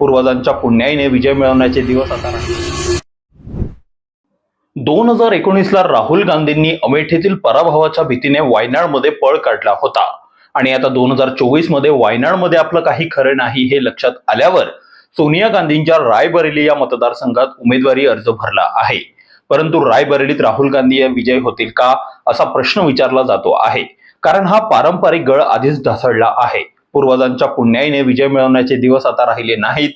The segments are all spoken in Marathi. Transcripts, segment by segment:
पूर्वजांच्या पुण्याईने विजय मिळवण्याचे दिवस आता दोन हजार एकोणीसला राहुल गांधींनी अमेठीतील पराभवाच्या भीतीने वायनाडमध्ये पळ काढला होता. आणि आता दोन हजार चोवीसमध्ये वायनाडमध्ये आपलं काही खरं नाही हे लक्षात आल्यावर सोनिया गांधींच्या रायबरेली या मतदारसंघात उमेदवारी अर्ज भरला आहे. परंतु रायबरेलीत राहुल गांधी या विजय होतील का असा प्रश्न विचारला जातो आहे. कारण हा पारंपरिक गळ आधीच ढासळला आहे. पूर्वजांच्या पुण्याईने विजय मिळवण्याचे दिवस आता राहिले नाहीत.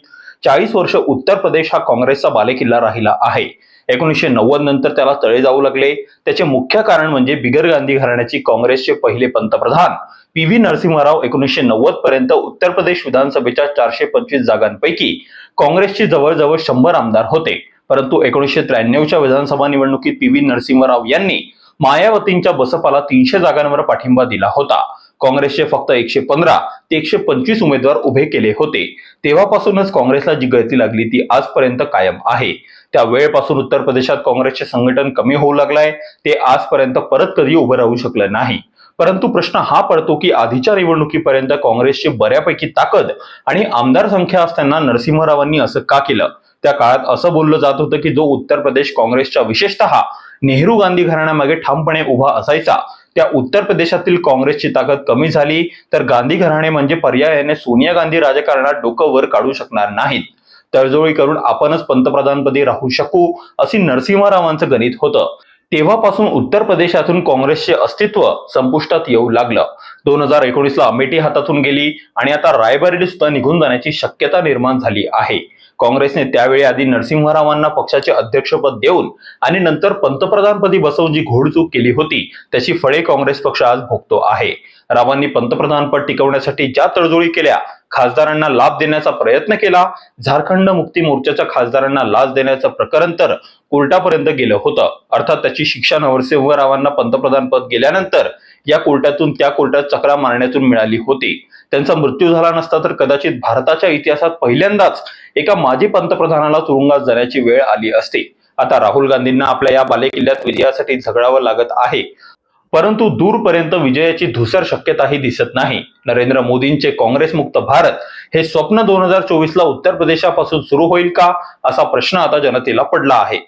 चाळीस वर्ष उत्तर प्रदेश हा काँग्रेसचा बालेकिल्ला राहिला आहे. एकोणीसशे नव्वद नंतर त्याला तळे जाऊ लागले. त्याचे मुख्य कारण म्हणजे बिगर गांधी घराण्याची काँग्रेसचे पहिले पंतप्रधान. पी व्ही नरसिंहराव एकोणीसशे नव्वद पर्यंत उत्तर प्रदेश विधानसभेच्या चारशे पंचवीस जागांपैकी काँग्रेसचे जवळजवळ शंभर आमदार होते. परंतु एकोणीसशे त्र्याण्णवच्या विधानसभा निवडणुकीत पी व्ही नरसिंहराव यांनी मायावतींच्या बसपाला तीनशे जागांवर पाठिंबा दिला होता. काँग्रेसचे फक्त एकशे पंधरा ते एकशे पंचवीस उमेदवार उभे केले होते. तेव्हापासूनच काँग्रेसला जी गळती लागली ती आजपर्यंत कायम आहे. त्या वेळेपासून उत्तर प्रदेशात काँग्रेसचे संघटन कमी होऊ लागलाय. ते आजपर्यंत परत कधी उभं राहू शकलं नाही. परंतु प्रश्न हा पडतो की आधीच्या निवडणुकीपर्यंत काँग्रेसची बऱ्यापैकी ताकद आणि आमदार संख्या असताना नरसिंहरावांनी असं का केलं? त्या काळात असं बोललं जात होतं की जो उत्तर प्रदेश काँग्रेसच्या विशेषतः नेहरू गांधी घराण्यामागे ठामपणे उभा असायचा त्या उत्तर प्रदेशातील काँग्रेसची ताकद कमी झाली तर गांधी घराणे म्हणजे पर्यायाने सोनिया गांधी राजकारणात डोकं वर काढू शकणार नाहीत. तळजोळी करून आपणच पंतप्रधानपदी राहू शकू अशी नरसिंहरावांचं गणित होतं. तेव्हापासून उत्तर प्रदेशातून काँग्रेसचे अस्तित्व संपुष्टात येऊ लागलं. दोन हजार एकोणीसला अमेठी हातातून गेली आणि आता रायबरेली सुद्धा निघून जाण्याची शक्यता निर्माण झाली आहे. काँग्रेसने त्यावेळी आधी नरसिंहरावांना पक्षाचे अध्यक्षपद देऊन आणि नंतर पंतप्रधानपदी बसवून जी घोडचूक केली होती त्याची फळे काँग्रेस पक्ष आज भोगतो आहे. रावांनी पंतप्रधानपद टिकवण्यासाठी ज्या तडजोडी केल्या खासदारांना लाभ देण्याचा प्रयत्न केला. झारखंड मुक्ती मोर्चाच्या खासदारांना लाच देण्याचं प्रकरण तर कोर्टापर्यंत गेलं होतं. अर्थात त्याची शिक्षा नरसिंहरावांना पंतप्रधानपद गेल्यानंतर या कोर्टातून त्या कोर्टात चक्रा मारण्यातून मिळाली होती. त्यांचा मृत्यू झाला नसता तर कदाचित भारताच्या इतिहासात पहिल्यांदाच एका माजी पंतप्रधानाला तुरुंगात जाण्याची वेळ आली असती. आता राहुल गांधींना आपल्या या बालेकिल्ल्यात विजयासाठी झगडावं लागत आहे. परंतु दूरपर्यंत विजयाची धुसर शक्यताही दिसत नाही. नरेंद्र मोदींचे काँग्रेसमुक्त भारत हे स्वप्न दोन हजार चोवीसला उत्तर प्रदेशापासून सुरू होईल का असा प्रश्न आता जनतेला पडला आहे.